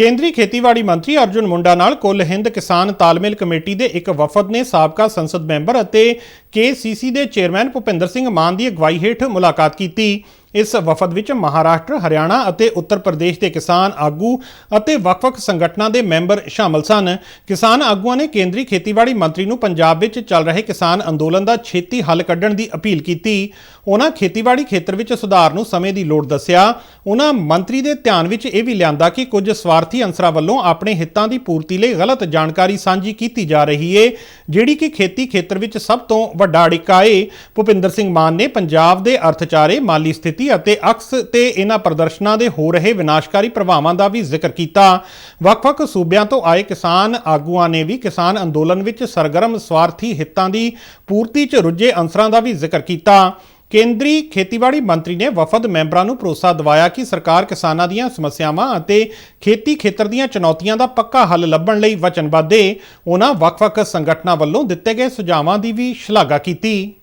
ਕੇਂਦਰੀ ਖੇਤੀਬਾੜੀ ਮੰਤਰੀ ਅਰਜੁਨ ਮੁੰਡਾ ਨਾਲ ਕੁੱਲ ਹਿੰਦ ਕਿਸਾਨ ਤਾਲਮੇਲ ਕਮੇਟੀ ਦੇ ਇੱਕ ਵਫਦ ਨੇ ਸਾਬਕਾ ਸੰਸਦ ਮੈਂਬਰ ਅਤੇ ਕੇਸੀਸੀ ਦੇ ਚੇਅਰਮੈਨ ਭੁਪਿੰਦਰ ਸਿੰਘ ਮਾਨ ਦੀ ਅਗਵਾਈ ਹੇਠ ਮੁਲਾਕਾਤ ਕੀਤੀ। ਇਸ ਵਫਦ ਵਿੱਚ ਮਹਾਰਾਸ਼ਟਰ, ਹਰਿਆਣਾ ਅਤੇ ਉੱਤਰ ਪ੍ਰਦੇਸ਼ ਦੇ ਕਿਸਾਨ ਆਗੂ ਅਤੇ ਵੱਖ-ਵੱਖ ਸੰਗਠਨਾਂ ਦੇ ਮੈਂਬਰ ਸ਼ਾਮਲ ਸਨ। ਕਿਸਾਨ ਆਗੂਆਂ ਨੇ ਕੇਂਦਰੀ ਖੇਤੀਬਾੜੀ ਮੰਤਰੀ ਨੂੰ ਪੰਜਾਬ ਵਿੱਚ ਚੱਲ ਰਹੇ ਕਿਸਾਨ ਅੰਦੋਲਨ ਦਾ ਛੇਤੀ ਹੱਲ ਕੱਢਣ ਦੀ ਅਪੀਲ ਕੀਤੀ। ਉਹਨਾਂ ਖੇਤੀਬਾੜੀ ਖੇਤਰ ਵਿੱਚ ਸੁਧਾਰ ਨੂੰ ਸਮੇਂ ਦੀ ਲੋੜ ਦੱਸਿਆ। ਉਹਨਾਂ ਮੰਤਰੀ ਦੇ ਧਿਆਨ ਵਿੱਚ ਇਹ ਵੀ ਲਿਆਂਦਾ ਕਿ ਕੁਝ ਸਵਾਰਥੀ ਅੰਸਰਾਂ ਵੱਲੋਂ ਆਪਣੇ ਹਿੱਤਾਂ ਦੀ ਪੂਰਤੀ ਲਈ ਗਲਤ ਜਾਣਕਾਰੀ ਸਾਂਝੀ ਕੀਤੀ ਜਾ ਰਹੀ ਏ, ਜਿਹੜੀ ਕਿ ਖੇਤੀ ਖੇਤਰ ਵਿੱਚ ਸਭ ਤੋਂ ਵੱਡਾ ਅੜਿੱਕਾ ਏ। ਭੁਪਿੰਦਰ ਸਿੰਘ ਮਾਨ ਨੇ ਪੰਜਾਬ ਦੇ ਅਰਥਚਾਰੇ ਮਾਲੀ ਸਥਿਤੀ ਅਤੇ ਅਕਸ ਤੇ ਇਹਨਾਂ ਪ੍ਰਦਰਸ਼ਨਾਂ ਦੇ ਹੋ ਰਹੇ ਵਿਨਾਸ਼ਕਾਰੀ ਪ੍ਰਭਾਵਾਂ ਦਾ ਵੀ ਜ਼ਿਕਰ ਕੀਤਾ। ਵੱਖ-ਵੱਖ ਸੂਬਿਆਂ ਤੋਂ ਆਏ ਕਿਸਾਨ ਆਗੂਆਂ ਨੇ ਵੀ ਕਿਸਾਨ ਅੰਦੋਲਨ ਵਿੱਚ ਸਰਗਰਮ ਸਵਾਰਥੀ ਹਿੱਤਾਂ ਦੀ ਪੂਰਤੀ 'ਚ ਰੁੱਝੇ ਅੰਸਰਾਂ ਦਾ ਵੀ ਜ਼ਿਕਰ ਕੀਤਾ। ਕੇਂਦਰੀ ਖੇਤੀਬਾੜੀ ਮੰਤਰੀ ਨੇ ਵਫਦ ਮੈਂਬਰਾਂ ਨੂੰ ਭਰੋਸਾ ਦਿਵਾਇਆ ਕਿ ਸਰਕਾਰ ਕਿਸਾਨਾਂ ਦੀਆਂ ਸਮੱਸਿਆਵਾਂ ਅਤੇ ਖੇਤੀ ਖੇਤਰ ਦੀਆਂ ਚੁਣੌਤੀਆਂ ਦਾ ਪੱਕਾ ਹੱਲ ਲੱਭਣ ਲਈ ਵਚਨਬੱਧ ਹੈ ਉਹਨਾਂ ਵੱਖ-ਵੱਖ ਸੰਗਠਨਾਂ ਵੱਲੋਂ ਦਿੱਤੇ ਗਏ ਸੁਝਾਵਾਂ ਦੀ ਵੀ ਸ਼ਲਾਘਾ ਕੀਤੀ।